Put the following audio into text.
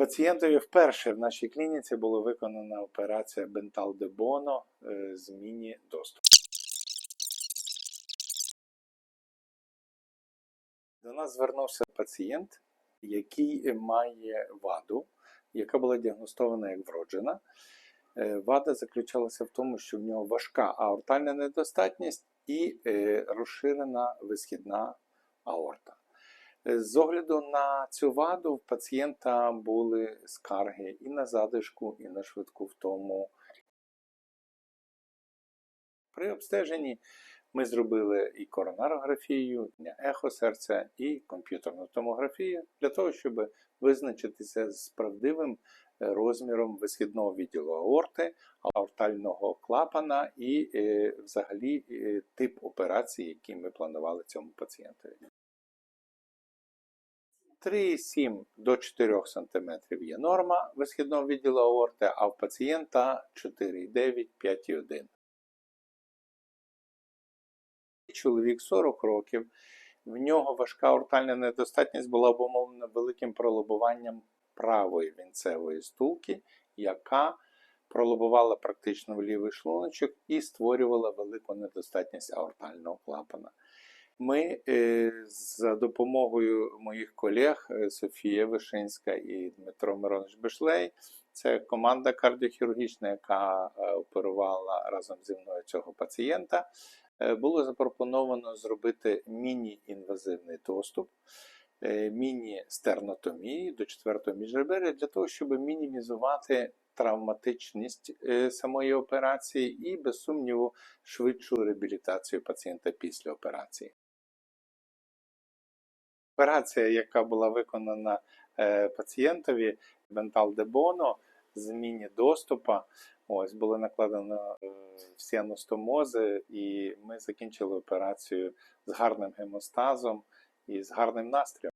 Пацієнтові вперше в нашій клініці була виконана операція Бентал де е, з міні-доступу. До нас звернувся пацієнт, який має ваду, яка була діагностована як вроджена. Е, Вада заключалася в тому, що в нього важка аортальна недостатність і е, розширена висхідна аорта. З огляду на цю ваду в пацієнта були скарги і на задишку, і на швидку втому. При обстеженні ми зробили і коронарографію, і ехо серця, і комп'ютерну томографію для того, щоб визначитися з правдивим е, розміром висхідного відділу аорти, аортального клапана і е, взагалі е, тип операції, який ми планували цьому пацієнтові. 3,7 до 4 см є норма висхідного відділу аорти, а в пацієнта 4,9 5,1 Чоловік 40 років, в нього важка аортальна недостатність була обумовлена великим пролобуванням правої вінцевої стулки, яка пролобувала практично в лівий шлуночок і створювала велику недостатність аортального клапана. Ми е, за допомогою моїх колег е, Софія Вишинська і Дмитро Миронович Бешлей, це команда кардіохірургічна, яка е, оперувала разом зі мною цього пацієнта, було запропоновано зробити міні-інвазивний доступ, міні-стернотомії до четвертого міжреберя для того, щоб мінімізувати травматичність самої операції і, без сумніву, швидшу реабілітацію пацієнта після операції. Операція, яка була виконана е, пацієнтові Бентал де Боно з міні-доступа, ось було накладено е, всі аностомози, і ми закінчили операцію з гарним гемостазом і з гарним настроєм.